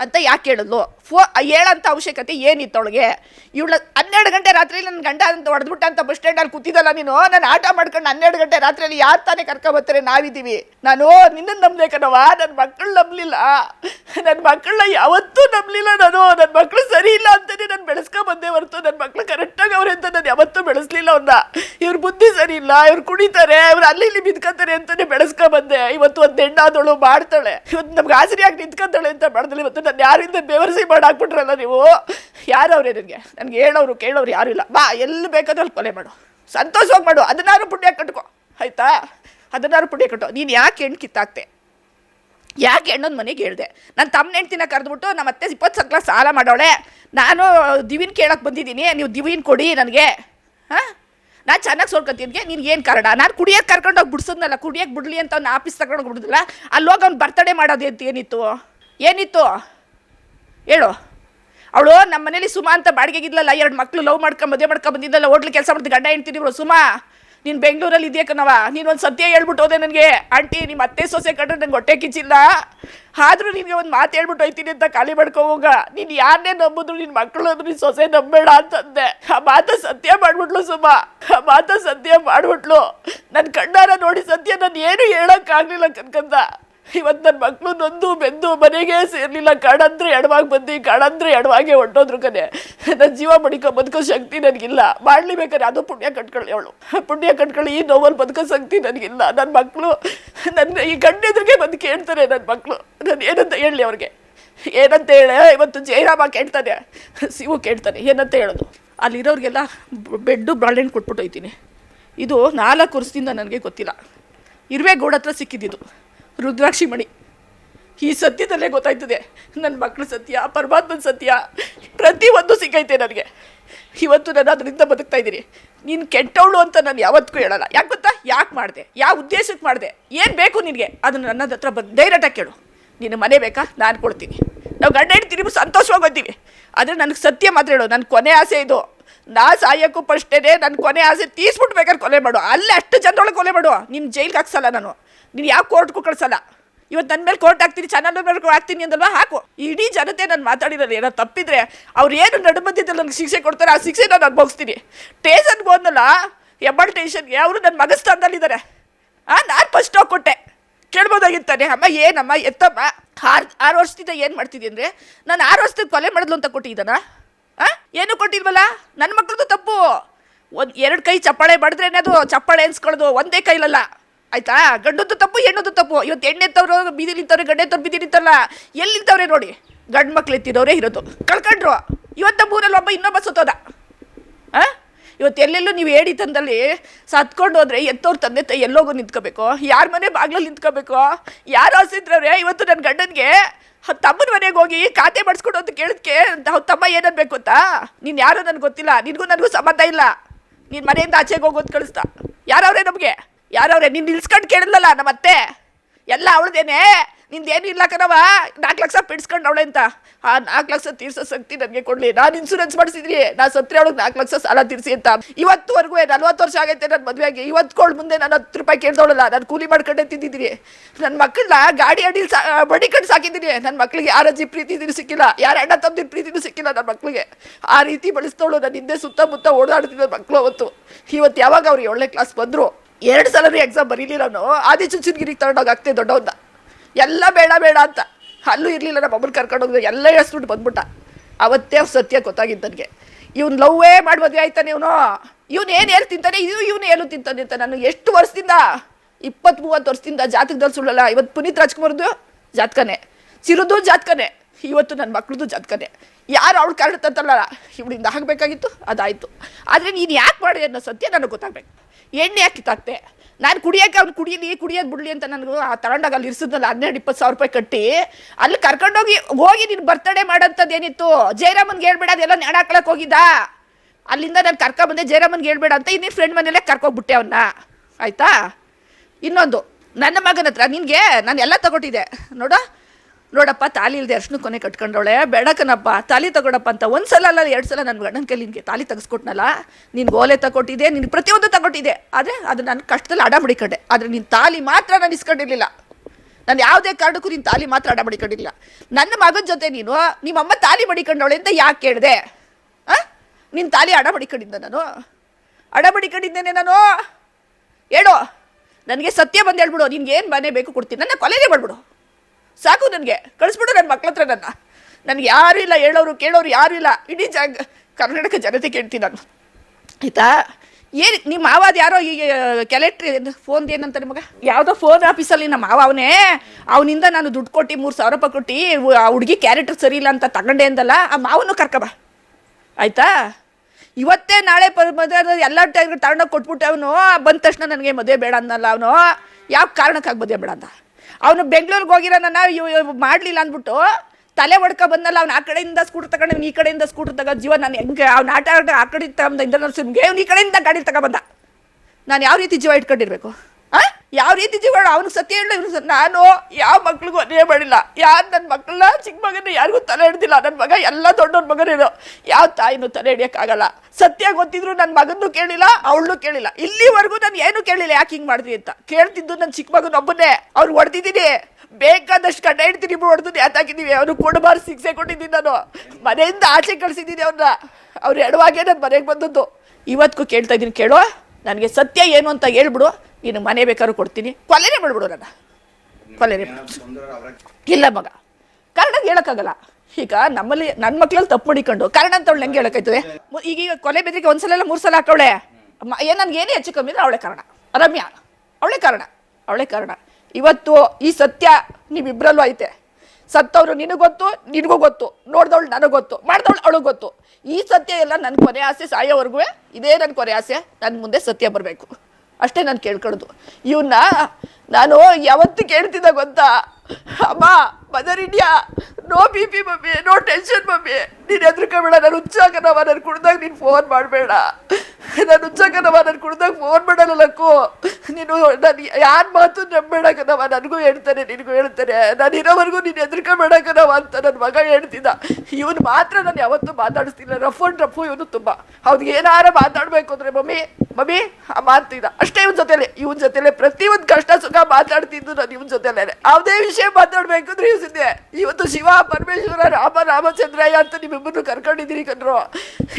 ಅಂತ ಯಾಕೆ ಹೇಳಿದ್ಲು? ಫೋ, ಹೇಳಂತ ಅವಶ್ಯಕತೆ ಏನಿತ್ತು ಅವಳಿಗೆ? ಇವಳು ಹನ್ನೆರಡು ಗಂಟೆ ರಾತ್ರಿಯಲ್ಲಿ ನನ್ನ ಗಂಡ ಅಂತ ಹೊಡೆದ್ಬಿಟ್ಟ ಅಂತ ಬಸ್ ಸ್ಟ್ಯಾಂಡಲ್ಲಿ ಕೂತಿದ್ದಲ್ಲ ನೀನು? ನಾನು ಆಟ ಮಾಡ್ಕೊಂಡು ಹನ್ನೆರಡು ಗಂಟೆ ರಾತ್ರಿಯಲ್ಲಿ ಯಾರು ತಾನೇ ಕರ್ಕೊಬರ್ತಾರೆ ನಾವಿದ್ದೀವಿ. ನಾನು ನಿನ್ನನ್ನು ನಂಬದೆ ಕಣವ ನನ್ನ ಮಕ್ಕಳು ನಂಬಲಿಲ್ಲ. ನನ್ನ ಮಕ್ಕಳನ್ನ ಯಾವತ್ತೂ ನಂಬಲಿಲ್ಲ ನಾನು. ನನ್ನ ಮಕ್ಕಳು ಸರಿ ಇಲ್ಲ ಅಂತಲೇ ನಾನು ಬೆಳೆಸ್ಕೊಂಬಂದೆ ಹೊರತು. ನನ್ನ ಮಕ್ಕಳು ಕರೆಕ್ಟಾಗಿ ಅವ್ರೆ ಅಂತ ನಾನು ಯಾವತ್ತೂ ಬೆಳೆಸಲಿಲ್ಲ ಅವ್ರನ್ನ. ಇವ್ರ ಬುದ್ಧಿ ಸರಿ ಇಲ್ಲ. ಇವ್ರು ಕುಡಿತಾರೆ ಇವ್ರು ಅಲ್ಲಿ ಇಲ್ಲಿ ಬಿದ್ಕೋತಾರೆ ಅಂತಲೇ ಬೆಳೆಸ್ಕೊಂಬಂದೆ ಇವತ್ತು ಒಂದು ಹೆಣ್ಣಾದಳು ಮಾಡ್ತಾಳೆ. ಇವತ್ತು ನಮ್ಗೆ ಆಸರಿಯಾಗಿ ನಿಂತ್ಕೊಂತಾಳೆ ಅಂತ ಮಾಡಿದ್ರೆ ಇವತ್ತು ನಾನು ಯಾರಿಂದ ಬೆವರಿಸಿ ಮಾಡಾಕ್ಬಿಟ್ರಲ್ಲ ನೀವು? ಯಾರವ್ರೆ ನನಗೆ? ನನಗೆ ಹೇಳೋರು, ಕೇಳೋರು ಯಾರು ಇಲ್ಲ. ಬಾ, ಎಲ್ಲಿ ಬೇಕಾದ್ರಲ್ಲಿ ಕೊಲೆ ಮಾಡು. ಸಂತೋಷವಾಗಿ ಮಾಡು. ಅದನ್ನಾರು ಪುಣ್ಯ ಕಟ್ಕೊ. ಆಯ್ತಾ? ಅದನ್ನಾರು ಪುಣ್ಯ ಕಟ್ಟೋ ನೀನು ಯಾಕೆ ಹೆಣ್ಣು ಕಿತ್ತಾಕ್ತೆ? ಯಾಕೆ ಹೆಣ್ಣೊಂದು ಮನೆಗೆ ಹೇಳಿದೆ? ನಾನು ತಮ್ಮ ಹೆಣ್ತಿನ ಕರೆದ್ಬಿಟ್ಟು ನಮ್ಮ ಅತ್ತೆ ಇಪ್ಪತ್ತು ಸಕ್ಲ ಸಾಲ ಮಾಡೋಳೆ. ನಾನು ದಿವಿನ ಕೇಳೋಕೆ ಬಂದಿದ್ದೀನಿ. ನೀವು ದಿವಿನ ಕೊಡಿ ನನಗೆ. ಹಾಂ? ನಾನು ಚೆನ್ನಾಗಿ ಸೋಲ್ಕೊತೀನಿ ನಿನ್ಗೆ ಏನು ಕಾರಣ? ನಾನು ಕುಡಿಯೋಕೆ ಕರ್ಕೊಂಡು ಹೋಗಿ ಬಿಡ್ಸೋದ್ನಲ್ಲ. ಕುಡಿಯೋಕೆ ಬಿಡಲಿ ಅಂತ ಅವ್ನು ಆಫೀಸ್ ತಗೊಂಡೋಗಿ ಬಿಡುದಿಲ್ಲ. ಅಲ್ಲಿ ಹೋಗಿ ಅವ್ನು ಬರ್ತಡೇ ಮಾಡೋದು ಏನಿತ್ತು? ಏನಿತ್ತು? ಹೇಳು. ಅವಳು ನಮ್ಮ ಮನೇಲಿ ಸುಮಾ ಅಂತ ಬಾಡಿಗೆಗಿದ್ಲಲ್ಲ, ಎರಡು ಮಕ್ಕಳು ಲವ್ ಮಾಡ್ಕೊಂಡು ಮದುವೆ ಮಾಡ್ಕೊಂಡು ಬಂದಿದ್ದಲ್ಲ ಹೋಟ್ಲು ಕೆಲಸ ಮಾಡ್ದು ಗಂಡ ಇವಳು ಸುಮಾ, ನೀನು ಬೆಂಗಳೂರಲ್ಲಿ ಇದೆಯಾ ಕಣವ ನೀನು ಒಂದು ಸತ್ಯ ಹೇಳ್ಬಿಟ್ಟು ಹೋದೆ ನನಗೆ. ಆಂಟಿ ನಿಮ್ಮ ಅತ್ತೆ ಸೊಸೆ ಕಂಡ್ರೆ ನಂಗೆ ಹೊಟ್ಟೆ ಕಿಚ್ಚಿಲ್ಲ. ಆದರೂ ನಿನಗೆ ಒಂದು ಮಾತು ಹೇಳ್ಬಿಟ್ಟು ಹೋಯ್ತೀನಿ ಅಂತ ಖಾಲಿ ಹೋಗ ನೀನು ಯಾರನ್ನೇ ನಂಬಿದ್ರು ನಿನ್ನ ಮಕ್ಕಳು ಅಂದ್ರೆ ನಿನ್ನ ಸೊಸೆ ನಂಬೇಡ ಅಂತಂದೆ. ಆ ಮಾತು ಸತ್ಯ ಮಾಡ್ಬಿಟ್ಲು ಸುಮಾ. ಆ ಮಾತು ಸತ್ಯ ಮಾಡ್ಬಿಟ್ಲು. ನನ್ನ ಕಣ್ಣಾರ ನೋಡಿ ಸತ್ಯ ನಾನು ಏನು ಹೇಳೋಕ್ಕಾಗಲಿಲ್ಲ ಕನ್ಕಂದ ಇವತ್ತು ನನ್ನ ಮಕ್ಕಳು ನೊಂದು, ಬೆಂದು, ಮನೆಗೆ ಸೇರ್ಲಿಲ್ಲ. ಕಾಡಂದ್ರೆ ಎಡವಾಗಿ ಬಂದು, ಕಾಡಂದ್ರೆ ಎಡವಾಗೆ ಹೊಂಟೋದ್ರು ಕನೆ ನನ್ನ ಜೀವ ಮಡಿಕೊ ಬದುಕೋ ಶಕ್ತಿ ನನಗಿಲ್ಲ. ಮಾಡ್ಲಿ ಬೇಕಾದ್ರೆ ಅದು ಪುಣ್ಯ ಕಟ್ಕೊಳ್ಳಿ ಅವಳು. ಪುಣ್ಯ ಕಟ್ಕೊಳ್ಳಿ ಈ ನೋವಲ್ಲಿ ಬದುಕೋ ಶಕ್ತಿ ನನಗಿಲ್ಲ. ನನ್ನ ಮಕ್ಕಳು ನನ್ನ ಈ ಗಂಡೆದ್ರಿಗೆ ಬಂದು ಕೇಳ್ತಾರೆ ನನ್ನ ಮಕ್ಕಳು ನಾನು ಏನಂತ ಹೇಳಲಿ ಅವ್ರಿಗೆ? ಏನಂತ ಹೇಳ? ಇವತ್ತು ಜಯರಾಮ ಕೇಳ್ತಾನೆ. ಸಿವು ಕೇಳ್ತಾನೆ. ಏನಂತ ಹೇಳೋದು? ಅಲ್ಲಿರೋರಿಗೆಲ್ಲ ಬೆಡ್ಡು ಬ್ರಾಂಡೆಂಡ್ ಕೊಟ್ಬಿಟ್ಟು ಇದು ನಾಲ್ಕು ವರ್ಷದಿಂದ ನನಗೆ ಗೊತ್ತಿಲ್ಲ. ಇರುವೆ ಗೋಡ ಹತ್ರ ಸಿಕ್ಕಿದ್ದಿದ್ದು ರುದ್ರಾಕ್ಷಿ ಮಣಿ. ಈ ಸತ್ಯದಲ್ಲೇ ಗೊತ್ತಾಯ್ತದೆ ನನ್ನ ಮಕ್ಕಳ ಸತ್ಯ, ಪರಮಾತ್ಮನ ಸತ್ಯ, ಪ್ರತಿಯೊಂದು ಸಿಕ್ಕೈತೆ ನನಗೆ. ಇವತ್ತು ನಾನು ಅದರಿಂದ ಬದುಕ್ತಾ ಇದ್ದೀನಿ. ನೀನು ಕೆಟ್ಟವಳು ಅಂತ ನಾನು ಯಾವತ್ತಿಗೂ ಹೇಳಲ್ಲ. ಯಾಕೆ ಗೊತ್ತಾ? ಯಾಕೆ ಮಾಡಿದೆ? ಯಾವ ಉದ್ದೇಶಕ್ಕೆ ಮಾಡಿದೆ? ಏನು ಬೇಕು ನಿನಗೆ? ಅದನ್ನು ನನ್ನ ಹತ್ರ ಬಂದು ಡೈರೆಕ್ಟಾಗಿ ಕೇಳು. ನಿನ್ನ ಮನೆ ಬೇಕಾ? ನಾನು ಕೊಡ್ತೀನಿ. ನಾವು ಗಂಡ ಹಿಡ್ತೀನಿ ಸಂತೋಷವಾಗಿ ಹೋಗ್ತೀವಿ ಆದರೆ ನನಗೆ ಸತ್ಯ ಮಾತ್ರ ಹೇಳು. ನನ್ನ ಕೊನೆ ಆಸೆ ಇದು. ನಾ ಸಾಯೋಕ್ಕೂ ಪಸ್ಟೇನೆ ನನ್ನ ಕೊನೆ ಆಸೆ ತೀಸ್ಬಿಟ್ಟು ಬೇಕಾದ್ರೆ ಕೊಲೆ ಮಾಡು. ಅಲ್ಲೇ ಅಷ್ಟು ಜನರೊಳಗೆ ಕೊಲೆ ಮಾಡು. ನಿಮ್ಮ ಜೈಲಿಗೆ ಹಾಕ್ಸಲ್ಲ ನಾನು. ನೀನು ಯಾವ ಕೋರ್ಟ್ಗೂ ಕಳ್ಸಲ್ಲ. ಇವತ್ತು ನನ್ನ ಮೇಲೆ ಕೋರ್ಟ್ ಹಾಕ್ತೀನಿ ಚಾನಲ್ ಮೇಲೆ ಹಾಕ್ತೀನಿ ಅಂದಲ್ವಾ? ಹಾಕು. ಇಡೀ ಜನತೆ ನಾನು ಮಾತಾಡಿರೋದು ಏನೋ ತಪ್ಪಿದ್ರೆ ಅವ್ರು ಏನು ನಡುಮಧ್ಯದಲ್ಲಿ ನನಗೆ ಶಿಕ್ಷೆ ಕೊಡ್ತಾರೆ, ಆ ಶಿಕ್ಷೆ ನಾನು ಅನುಭವಿಸ್ತೀನಿ. ಟೇಷನ್ಗೆ ಹೋದ್ನಲ್ಲ ಎಬ್ಬಲ್ ಟೇಷನ್ಗೆ ಅವರು ನನ್ನ ಮಗ ಸ್ಥಾನದಲ್ಲಿದ್ದಾರೆ. ಆ, ನಾನು ಫಸ್ಟ್ ಹೋಗಿ ಕೊಟ್ಟೆ. ಕೇಳ್ಬೋದಾಗಿತ್ತಾನೆ ಅಮ್ಮ, ಏನಮ್ಮ, ಎತ್ತಮ್ಮ? ಆರು ಆರು ವರ್ಷದಿಂದ ಏನು ಮಾಡ್ತಿದ್ದೀನಿ ಅಂದರೆ, ನಾನು ಆರು ವರ್ಷದಿಂದ ಕೊಲೆ ಮಾಡಿದ್ಲು ಅಂತ ಕೊಟ್ಟಿದ್ದಾನ? ಹಾಂ ಏನು ಕೊಟ್ಟಿಲ್ವಲ್ಲ? ನನ್ನ ಮಕ್ಳದ್ದು ತಪ್ಪು. ಒಂದು, ಎರಡು ಕೈ ಚಪ್ಪಾಳೆ ಬಡಿದ್ರೇನೆ ಅದು, ಚಪ್ಪಾಳೆ ಅನ್ಸ್ಕೊಳ್ಳೋದು ಒಂದೇ ಕೈಲಲ್ಲ. ಆಯ್ತಾ? ಗಂಡದ್ದು ತಪ್ಪು ಹೆಣ್ಣದ್ದು ತಪ್ಪು. ಇವತ್ತು ಹೆಣ್ಣೆತ್ತವ್ರು ಬೀದಿ ನಿಂತವ್ರೆ, ಗಂಡ ಎತ್ತವ್ರು, ಬೀದಿ ನಿಂತಲ್ಲ? ಎಲ್ಲಿ ನೋಡಿ? ಗಂಡು ಮಕ್ಳು ಎತ್ತಿರೋರೇ ಇರೋದು. ಕಳ್ಕೊಂಡ್ರು. ಇವತ್ತು ಊರಲ್ಲಿ ಒಬ್ಬ ಇನ್ನೊಬ್ಬ ಸುತ್ತೋದ. ಹಾಂ ಇವತ್ತು ಎಲ್ಲೆಲ್ಲೂ ನೀವು ಹೇಳಿ ತಂದಲ್ಲಿ ಸತ್ಕೊಂಡು ಹೋದ್ರೆ ಎತ್ತೋರು ತಂದೆ ತಾಯಿ ಎಲ್ಲೋಗು ನಿಂತ್ಕೋಬೇಕು. ಯಾರ ಮನೆ ಬಾಗ್ಲಲ್ಲಿ ನಿಂತ್ಕೋಬೇಕು? ಯಾರು ಹಸಿದ್ರವ್ರೆ ಇವತ್ತು ನನ್ನ ಗಂಡನಿಗೆ ತಮ್ಮನ ಮನೆಗೆ ಹೋಗಿ ಖಾತೆ ಮಾಡಿಸ್ಕೊಡು ಅಂತ ಕೇಳಿದ್ಕೆ ಅವ್ರ ತಮ್ಮ ಏನನ್ಬೇಕು ಗೊತ್ತಾ? ನೀನು ಯಾರು ನನಗೆ ಗೊತ್ತಿಲ್ಲ. ನಿನಗೂ ನನಗೂ ಸಂಬಂಧ ಇಲ್ಲ. ನೀನು ಮನೆಯಿಂದ ಆಚೆಗೆ ಹೋಗೋದು ಕಳಿಸ್ತಾ. ಯಾರವ್ರೆ ನಮಗೆ? ಯಾರವ್ರೆ, ನೀನು ನಿಲ್ಸ್ಕೊಂಡು ಕೇಳಿದ್ಲಲ್ಲ ನಮ್ಮ ಅತ್ತೆ ಎಲ್ಲ ಅವಳದೇನೆ. ನಿಂದೇನು ಇಲ್ಲ ಕಣವ ನಾಲ್ಕು ಲಕ್ಷ ಪಿಡ್ಸ್ಕೊಂಡು ಅವಳೆ ಅಂತ. ಆ ನಾಲ್ಕು ಲಕ್ಷ ತೀರ್ಸೋ ಶಕ್ತಿ ನನಗೆ ಕೊಡಲಿ. ನಾನು ಇನ್ಸೂರೆನ್ಸ್ ಮಾಡಿಸಿದ್ರಿ. ನಾ ಸತ್ರೆ ಅವಳಿಗೆ ನಾಲ್ಕು ಲಕ್ಷ ಸಾಲ ತೀರಿಸಿ ಅಂತ. ಇವತ್ತುವರೆಗೂ ನಲ್ವತ್ತು ವರ್ಷ ಆಗೈತೆ ನನ್ನ ಮದುವೆಗೆ ಇವತ್ಕೊಳ್ಳು ಮುಂದೆ ನಾನು ಹತ್ತು ರೂಪಾಯಿ ಕೇಳ್ದವಳಲ್ಲ. ನಾನು ಕೂಲಿ ಮಾಡ್ಕೊಂಡೆ ತಿಂದಿದ್ದೀನಿ. ನನ್ನ ಮಕ್ಕಳನ್ನ ಗಾಡಿ ಅಡಿಲಿ ಸಾ ಬಡಿ ಸಾಕಿದ್ದೀನಿ ನನ್ನ ಮಕ್ಕಳಿಗೆ ಯಾರ ಅಜ್ಜಿ ಪ್ರೀತಿನೂ ಸಿಕ್ಕಿಲ್ಲ. ಯಾರ ಅಣ್ಣ ತಮ್ಮದಿನ ಪ್ರೀತಿನೂ ಸಿಕ್ಕಿಲ್ಲ ನನ್ನ ಮಕ್ಕಳಿಗೆ ಆ ರೀತಿ ಬಳಸ್ತವಳು ನನ್ನ ಹಿಂದೆ ಸುತ್ತಮುತ್ತ ಓಡಾಡ್ತಿದ್ದ ಮಕ್ಕಳು ಅವತ್ತು. ಇವತ್ತು ಯಾವಾಗ ಅವ್ರು ಏಳನೇ ಕ್ಲಾಸ್ ಬಂದರು? ಎರಡು ಸಲನೂ ಎಕ್ಸಾಮ್ ಬರೀಲಿಲ್ಲ ನಾನು ಆದಿ ಚುಂಚನಗಿರಿಗೆ ತಗೊಂಡೋಗಿ ಆಗ್ತೇ ದೊಡ್ಡವಂದ ಎಲ್ಲ ಬೇಡ ಬೇಡ ಅಂತ. ಅಲ್ಲೂ ಇರಲಿಲ್ಲ, ನಮ್ಮ ಅಮ್ಮನ ಕರ್ಕೊಂಡು ಹೋಗಿದ್ದೆ ಎಲ್ಲ ಹೇಳ್ಸ್ಬಿಟ್ಟು ಬಂದ್ಬಿಟ್ಟ. ಅವತ್ತೇ ಸತ್ಯ ಗೊತ್ತಾಗಿದ್ದು ನನಗೆ. ಇವ್ನು ಲವ್ವೇ ಮಾಡಿ ಮದುವೆ ಆಯ್ತಾನೆ ಇವನು. ಇವ್ನು ಏನು ಹೇಳಿ ತಿಂತಾನೆ ಇದು ಇವನು ಏನು ತಿಂತಾನೆ ಅಂತ ನಾನು ಎಷ್ಟು ವರ್ಷದಿಂದ, ಇಪ್ಪತ್ತ್ ಮೂವತ್ತು ವರ್ಷದಿಂದ ಜಾತಕದಲ್ಲಿ ಸುಳ್ಳಲ್ಲ. ಇವತ್ತು ಪುನೀತ್ ರಾಜ್ಕುಮಾರ್ದು ಜಾತಕನೇ. ಚಿರುದು ಜಾತಕನೇ. ಇವತ್ತು ನನ್ನ ಮಕ್ಳದ್ದು ಜಾತಕನೇ. ಯಾರು ಅವಳು ಕಾರಣ ತಂತಲ್ಲ ಇವಳಿಂದ ಆಗಬೇಕಾಗಿತ್ತು, ಅದಾಯಿತು. ಆದರೆ ನೀನು ಯಾಕೆ ಮಾಡಿದೆ ಅನ್ನೋ ಸತ್ಯ ನನಗೆ ಗೊತ್ತಾಗಬೇಕು. ಎಣ್ಣೆ ಹಾಕಿ ತತ್ತೆ ನಾನು ಕುಡಿಯೋಕೆ ಅವ್ನು ಕುಡಿಯಲಿ ಕುಡಿಯೋದು ಬಿಡಲಿ ಅಂತ ನನಗೂ ಆ ತಗೊಂಡಾಗ ಅಲ್ಲಿ ಇರಿಸಿದ್ನಲ್ಲ, ಹನ್ನೆರಡು ಇಪ್ಪತ್ತು ಸಾವಿರ ರೂಪಾಯಿ ಕಟ್ಟಿ. ಅಲ್ಲಿ ಕರ್ಕೊಂಡೋಗಿ ಹೋಗಿ ನೀನು ಬರ್ತಡೇ ಮಾಡೋಂಥದ್ದು ಏನಿತ್ತು? ಜಯರಾಮನ್ಗೆ ಹೇಳ್ಬೇಡ, ಅದೆಲ್ಲ ನೆಣ ಹಾಕೊಳಕ್ಕೆ ಹೋಗಿದ್ದ. ಅಲ್ಲಿಂದ ನಾನು ಕರ್ಕೊಂಬಂದೆ ಜಯರಾಮನ್ಗೆ ಹೇಳ್ಬೇಡ ಅಂತ ಇನ್ನೇನು ಫ್ರೆಂಡ್ ಮನೇಲೆ ಕರ್ಕೋಗ್ಬಿಟ್ಟೆ ಅವನ್ನ ಆಯಿತಾ? ಇನ್ನೊಂದು, ನನ್ನ ಮಗನ ಹತ್ರ ನಿನಗೆ ನಾನು ಎಲ್ಲ ತಗೊಟ್ಟಿದ್ದೆ. ನೋಡ ನೋಡಪ್ಪ, ತಾಲಿ ಇಲ್ಲದೆ ಅರ್ಶನ ಕೊನೆ ಕಟ್ಕೊಂಡವಳೆ, ಬೇಡಕನಪ್ಪ, ತಾಲಿ ತಗೊಡಪ್ಪ ಅಂತ ಒಂದು ಸಲ ಅಲ್ಲ ಎರಡು ಸಲ ನನ್ನ ಗಂಡನ ಕೈಲಿ ನಿನಗೆ ತಾಲಿ ತೆಗೆಸ್ಕೊಟ್ನಲ್ಲ, ನಿನ್ಗೆ ಓಲೆ ತಗೊಟ್ಟಿದೆ, ನಿನ್ಗೆ ಪ್ರತಿಯೊಂದು ತಗೊಟ್ಟಿದೆ, ಆದರೆ ಅದು ನನ್ನ ಕಷ್ಟದಲ್ಲಿ ಅಡ ಮಡಿಕೊಂಡೆ ಆದರೆ ನಿನ್ನ ತಾಲಿ ಮಾತ್ರ ನಾನು ಇಸ್ಕೊಂಡಿರಲಿಲ್ಲ. ನಾನು ಯಾವುದೇ ಕಾರಣಕ್ಕೂ ನಿನ್ನ ತಾಲಿ ಮಾತ್ರ ಅಡ ಮಡಿಕೊಂಡಿಲ್ಲ ನನ್ನ ಮಗನ ಜೊತೆ ನೀನು, ನಿಮ್ಮಮ್ಮ ತಾಲಿ ಮಡಿಕೊಂಡವಳೆ ಅಂತ ಯಾಕೆ ಕೇಳಿದೆ? ಆ? ನಿನ್ನ ತಾಲಿ ಅಡ ಮಡಿಕೊಂಡಿದ್ದ ನಾನು? ಅಡ ಮಡಿಕೊಂಡಿದ್ದೇನೆ ನಾನು? ಹೇಳು. ನನಗೆ ಸತ್ಯ ಬಂದು ಹೇಳ್ಬಿಡು ನಿನ್ಗೆ ಏನು ಮನೆ ಬೇಕು ಕೊಡ್ತೀನಿ, ನನ್ನ ಕೊಲೆನೇ ಮಾಡ್ಬಿಡು. ಸಾಕು ನನಗೆ. ಕಳಿಸ್ಬಿಡು ನನ್ನ ಮಕ್ಳ ಹತ್ರ ನನ್ನ. ನನಗೆ ಯಾರೂ ಇಲ್ಲ, ಹೇಳೋರು, ಕೇಳೋರು ಯಾರೂ ಇಲ್ಲ. ಇಡೀ ಜಾಗ ಕರ್ನಾಟಕ ಜನತೆ ಕೇಳ್ತೀನಿ ನಾನು. ಆಯಿತಾ? ಏನು ನಿಮ್ಮ ಮಾವ ಅದು ಯಾರೋ ಈ ಕೆಲೆಕ್ಟ್ರಿ ಫೋನ್ ಏನಂತ ನಿಮಗೆ ಯಾವುದೋ ಫೋನ್ ಆಫೀಸಲ್ಲಿ ನಮ್ಮ ಮಾವ ಅವನೇ. ಅವನಿಂದ ನಾನು ದುಡ್ಡು ಕೊಟ್ಟು, ಮೂರು ಸಾವಿರ ರೂಪಾಯಿ ಕೊಟ್ಟು ಆ ಹುಡುಗಿ ಕ್ಯಾರೆಕ್ಟರ್ ಸರಿ ಇಲ್ಲ ಅಂತ ತಗೊಂಡೆ ಅಂದಲ್ಲ, ಆ ಮಾವನು ಕರ್ಕಬ. ಆಯಿತಾ? ಇವತ್ತೇ ನಾಳೆ ಮದುವೆ ಎಲ್ಲ ಟೈಮ್ ತಗೊಂಡೋಗಿ ಕೊಟ್ಬಿಟ್ಟು ಅವನು. ಬಂದ ತಕ್ಷಣ ನನಗೆ ಮದುವೆ ಬೇಡ ಅನ್ನಲ್ಲ ಅವನು. ಯಾವ ಕಾರಣಕ್ಕಾಗಿ ಮದುವೆ ಬೇಡ ಅಂದ ಅವನು ಬೆಂಗಳೂರಿಗೆ ಹೋಗಿರೋನ ಮಾಡಲಿಲ್ಲ ಅಂದ್ಬಿಟ್ಟು ತಲೆ ಒಡ್ಕ ಬಂದಲ್ಲ, ಅವ್ನು ಆ ಕಡೆಯಿಂದ ಸ್ಕೂಟರ್ ತಗೊಂಡು ಈ ಕಡೆಯಿಂದ ಸ್ಕೂಟರ್ ತಗೋ ಜೀವ ನಾನು ಹೆಂಗೆ, ಅವ್ನು ಆಟ ಆಟ ಆ ಕಡೆ ತಗೊಂಡ ಇಂಟರ್ನರ್ಸಿಮ್ಗೆ ಅವ್ನು ಈ ಕಡೆಯಿಂದ ಗಾಡಿ ತಗೊಬಂದ ನಾನು ಯಾವ ರೀತಿ ಜೀವ ಇಟ್ಕೊಂಡಿರ್ಬೇಕು? ಯಾವ ರೀತಿ ಜೀವ ಅವನಿಗೆ ಸತ್ಯ ಹೇಳ ಇವ್ರು ನಾನು ಯಾವ ಮಕ್ಳಿಗೂ ಅನ್ಯಾಯ ಮಾಡಿಲ್ಲ. ಯಾರು ನನ್ನ ಮಕ್ಕಳನ್ನ ಚಿಕ್ಕ ಮಗನ ಯಾರಿಗೂ ತಲೆ ಹಿಡ್ದಿಲ್ಲ. ನನ್ನ ಮಗ ಎಲ್ಲ ದೊಡ್ಡವ್ರ ಮಗನೇನು ಯಾವ ತಾಯಿನೂ ತಲೆ ಹಿಡಿಯೋಕ್ಕಾಗಲ್ಲ. ಸತ್ಯ ಗೊತ್ತಿದ್ರು ನನ್ನ ಮಗನೂ ಕೇಳಿಲ್ಲ, ಅವಳನ್ನೂ ಕೇಳಿಲ್ಲ. ಇಲ್ಲಿವರೆಗೂ ನಾನು ಏನು ಕೇಳಿಲ್ಲ, ಯಾಕೆ ಹಿಂಗೆ ಮಾಡಿದ್ವಿ ಅಂತ. ಕೇಳ್ತಿದ್ದು ನನ್ನ ಚಿಕ್ಕ ಮಗನೊಬ್ಬನೇ ಅವ್ರು ಹೊಡೆದಿದ್ದೀನಿ. ಬೇಕಾದಷ್ಟು ಕಡ್ಡ ಹಿಡ್ತೀನಿ ಇಬ್ಬರು ಹೊಡೆದು ಯಾತಾಕಿದ್ದೀವಿ ಅವನು ಕೊಡಬಾರ್ದು ಶಿಕ್ಷೆ ಕೊಟ್ಟಿದ್ದೀನಿ ನಾನು. ಮನೆಯಿಂದ ಆಚೆ ಕಳಿಸಿದ್ದೀನಿ ಅವ್ರನ್ನ ಅವ್ರು ಎಡವಾಗೇ ನನ್ನ ಮನೆಗೆ ಬಂದದ್ದು. ಇವತ್ತಿಗೂ ಕೇಳ್ತಾ ಇದ್ದೀನಿ, ಕೇಳೋ? ನನಗೆ ಸತ್ಯ ಏನು ಅಂತ ಹೇಳ್ಬಿಡು. ನೀನು ಮನೆ ಬೇಕಾದ್ರೂ ಕೊಡ್ತೀನಿ. ಕೊಲೆನೇ ಮಾಡ್ಬಿಡು ನನ್ನ. ಕೊಲೆ ಇಲ್ಲ ಮಗ. ಕಾರಣ ಹೇಳೋಕ್ಕಾಗಲ್ಲ. ಈಗ ನಮ್ಮಲ್ಲಿ ನನ್ನ ಮಕ್ಳಲ್ಲಿ ತಪ್ಪು ಹುಡಿಕೊಂಡು ಕಾರಣ ಅಂತ ಅವಳು ಹೆಂಗೆ ಹೇಳಕ್ಕಾಯ್ತದೆ. ಈಗೀಗ ಕೊಲೆ ಬೆದರಿಕೆ ಒಂದ್ಸಲ ಎಲ್ಲ ಮೂರು ಸಲ ಹಾಕವಳೆ. ಏನು ನನ್ಗೆ ಏನೇ ಹೆಚ್ಚು ಕಮ್ಮಿ ಅಂದ್ರೆ ಅವಳೆ ಕಾರಣ. ರಮ್ಯಾ ಅವಳೇ ಕಾರಣ. ಅವಳೇ ಕಾರಣ. ಇವತ್ತು ಈ ಸತ್ಯ ನೀವಿಬ್ರಲ್ಲೂ ಐತೆ. ಸತ್ತವ್ರು ನಿನಗೂ ಗೊತ್ತು ನಿನಗೂ ಗೊತ್ತು. ನೋಡ್ದವಳು ನನಗೆ ಗೊತ್ತು. ಮಾಡ್ದವಳು ಅವಳಿಗೆ ಗೊತ್ತು. ಈ ಸತ್ಯ ಎಲ್ಲ ನನ್ನ ಕೊನೆ ಆಸೆ ಸಾಯೋವರೆಗೂ ಇದೇ ನನ್ನ ಕೊನೆ ಆಸೆ. ನನ್ನ ಮುಂದೆ ಸತ್ಯ ಬರಬೇಕು. ಅಷ್ಟೇ ನಾನು ಕೇಳ್ಕೊಳ್ಳೋದು. ಇವನ್ನ ನಾನು ಯಾವತ್ತು ಕೇಳ್ತಿದ್ದ ಗೊತ್ತಾ? ಅಮ್ಮ mother India no B P mummy no tension mummy. ನೀನು ಹೆದರ್ಕೋಬೇಡ ನಾನು ಹುಚ್ಚಾಕನವ ನಾನು ಕುಡ್ದಾಗ ನೀನು ಫೋನ್ ಮಾಡಬೇಡ. ನಾನು ಹುಚ್ಚಾಕನವ ನಾನು ಕುಡ್ದಾಗ ಫೋನ್ ಮಾಡಲ್ಲ ಲಕ್ಕು. ನೀನು, ನಾನು ಯಾರ ಮಾತು ನಂಬೇಡ ಕಣವ ನನಗೂ ಹೇಳ್ತಾನೆ, ನಿನಗೂ ಹೇಳ್ತಾನೆ. ನಾನು ಇರೋವರೆಗೂ ನೀನು ಹೆದರ್ಕೋಬೇಡ ಕಣವ ಅಂತ ನನ್ನ ಮಗ ಹೇಳ್ತಿದ್ದ. ಇವನು ಮಾತ್ರ ನಾನು ಯಾವತ್ತೂ ಮಾತಾಡಿಸ್ತಿಲ್ಲ. ರಫ್ ಅಂಡ್ ರಫು ಇವನು ತುಂಬ. ಅವ್ನಿಗೆ ಏನಾರ ಮಾತಾಡಬೇಕು ಅಂದರೆ ಮಮ್ಮಿ ಮಮ್ಮಿ, ಆ ಮಾತಿದ. ಅಷ್ಟೇ ಇವನ್ ಜೊತೆಲೆ. ಇವನ್ ಜೊತೆಲೆ ಪ್ರತಿಯೊಂದು ಕಷ್ಟ ಸುಖ ಮಾತಾಡ್ತಿದ್ದು ನಾನು ಇವನ್ ಜೊತೆಲೆ. ಯಾವುದೇ ವಿಷಯ ಮಾತಾಡಬೇಕು ಅಂದ್ರೆ ಇವಸಿದ್ದೆ ಇವತ್ತು ಶಿವ, ಪರಮೇಶ್ವರ, ರಾಮ, ರಾಮಚಂದ್ರಯ್ಯ ಅಂತ ನಿಮ್ಮಿಬ್ಬರು ಕರ್ಕೊಂಡಿದ್ದೀರಿ ಕಣ್ರು.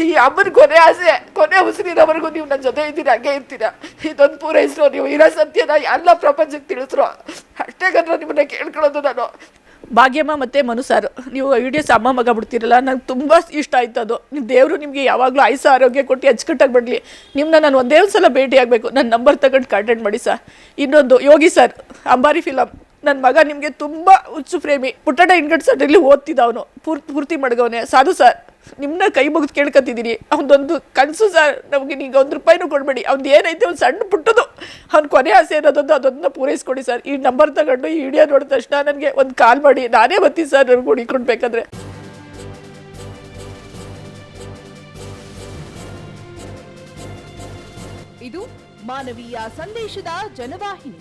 ಈ ಅಮ್ಮನ ಕೊನೆ ಆಸೆ, ಕೊನೆ ಉಸಿರಿರೋವರೆಗೂ ನೀವು ನನ್ನ ಜೊತೆ ಇದ್ದೀರಿ, ಹಂಗೆ ಇರ್ತೀರಾ. ಇದೊಂದು ಪೂರೈಸ್ರು ನೀವು, ಇರೋ ಸತ್ಯನ ಎಲ್ಲ ಪ್ರಪಂಚಕ್ಕೆ ತಿಳಿಸ್ರು. ಅಷ್ಟೇ ಕಣ್ರು ನಿಮ್ಮನ್ನ ಕೇಳ್ಕೊಳ್ಳೋದು ನಾನು. ಭಾಗ್ಯಮ್ಮ ಮತ್ತು ಮನು ಸರ್ ನೀವು ವಿಡಿಯೋಸ್ ಅಮ್ಮ ಮಗ ಬಿಡ್ತೀರಲ್ಲ, ನಂಗೆ ತುಂಬ ಇಷ್ಟ ಆಯ್ತು ಅದು. ನಿಮ್ಮ ದೇವರು ನಿಮಗೆ ಯಾವಾಗಲೂ ಆಯುಸ ಆರೋಗ್ಯ ಕೊಟ್ಟು ಅಚ್ಚುಕಟ್ಟಾಗಿ ಬಿಡಲಿ ನಿಮ್ಮನ್ನ ನಾನು ಒಂದೇ ಒಂದು ಸಲ ಭೇಟಿ ಆಗಬೇಕು. ನನ್ನ ನಂಬರ್ ತಗೊಂಡು ಕಾಂಟ್ಯಾಕ್ಟ್ ಮಾಡಿ ಸರ್ ಇನ್ನೊಂದು ಯೋಗಿ ಸರ್ ಅಂಬಾರಿ ಫಿಲಮ್ ನನ್ನ ಮಗ ನಿಮಗೆ ತುಂಬ ಹುಚ್ಚು ಪ್ರೇಮಿ. ಪುಟ್ಟಣ ಇನ್ಕಟ್ ಸರ್ ಇಲ್ಲಿ ಓದ್ತಿದ್ದ ಅವನು. ಪೂರ್ತಿ ಪೂರ್ತಿ ಮಡ್ಗವನೆ. ಸಾಧು ಸರ್ ನಿಮ್ಮನ್ನ ಕೈ ಮುಗಿದು ಕೇಳ್ಕೊತಿದ್ದೀನಿ ಅವನದೊಂದು ಕನಸು ಸರ್ ನಮಗೆ ಈಗ ಒಂದು ರೂಪಾಯಿನೂ ಕೊಡಬೇಡಿ. ಅವ್ನು ಏನೈತೆ ಒಂದು ಸಣ್ಣ ಪುಟ್ಟದು ಅವ್ನ ಕೊನೆ ಆಸೆ ಇರೋದೊಂದು ಅದನ್ನ ಪೂರೈಸ್ಕೊಡಿ ಸರ್ ಈ ನಂಬರ್ ತಗೊಂಡು ಈ ವಿಡಿಯೋ ನೋಡಿದ ತಕ್ಷಣ ನನಗೆ ಒಂದು ಕಾಲ್ ಮಾಡಿ. ನಾನೇ ಬರ್ತೀನಿ ಸರ್ ನನಗೆ ಹುಡಿಕೊಡ್ಬೇಕಾದ್ರೆ ಇದು ಮಾನವೀಯ ಸಂದೇಶದ ಜನವಾಹಿನಿ.